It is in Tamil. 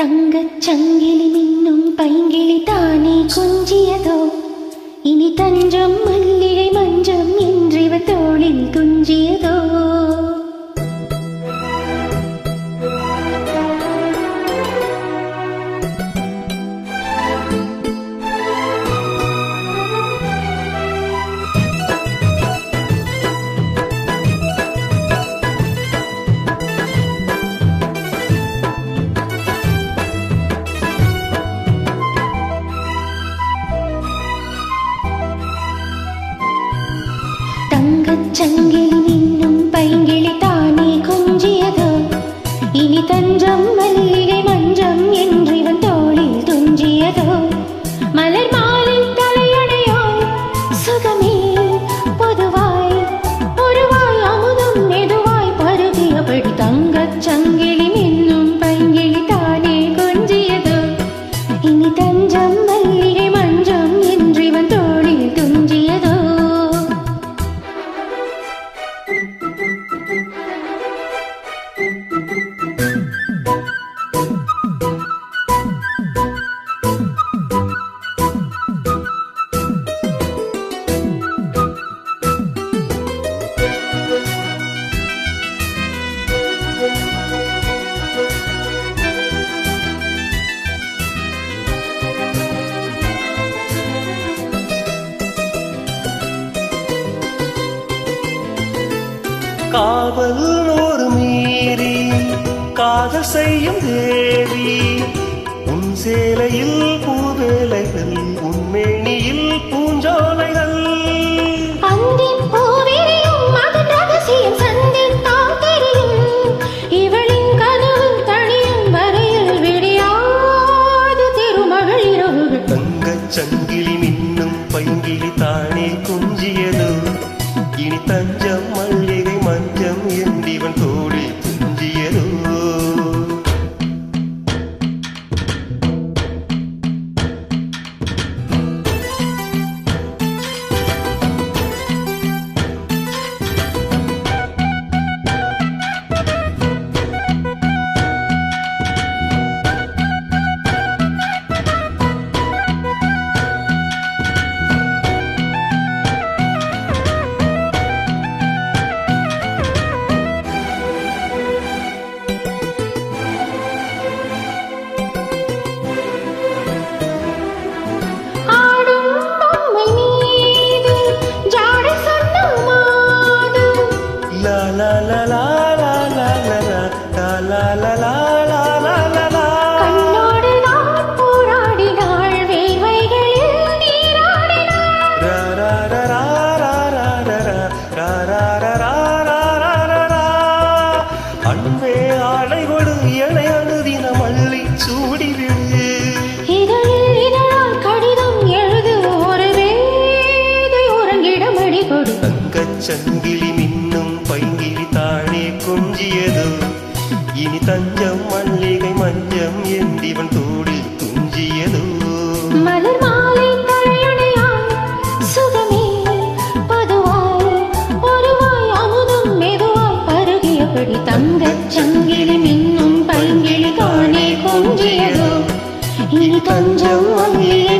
தங்கச் சங்கிலி மின்னும் பைங்கிளி தானே கொஞ்சியதோ? இனி தஞ்சம் மல்லிகை சங்கிலி மின்னும் பைங்கிளி தானே கொஞ்சியதோ? இனி தஞ்சம் மல்லிகை மஞ்சம் என்று இவன் தோளில் துஞ்சியதோ? மலர் மாலை தலையணையாய் சுகமே பொதுவாய் ஒருவாய் அமுதம் மெதுவாய் பருகியபடி தங்கச் சங்கிலி மின்னும் பைங்கிளி தானே கொஞ்சியதோ? இனி தஞ்சம் காவல் நூறு மீறி காதல் செய்யும் தேவி. உன் சேலையில் பூவேலைகள் உன்மேனியில் பூஞ்சோலைகள். அந்தின் பூவிரியும் அதன் கொடு தங்கச்சங்கிலி மின்னும் பைங்கிலி தானே கொஞ்சியதும் இனி தஞ்சம் மல்லிகை மஞ்சம் என்றிவன் தோடில் துஞ்சியதோ. மலர் மாலை சுகமே பதுவாய் ஒருவாய் அமுதம் தங்கச்சங்கிலி மின்னும் பைங்கிலி தானே கொஞ்சியதோ. இனி தஞ்சம் மல்லிகை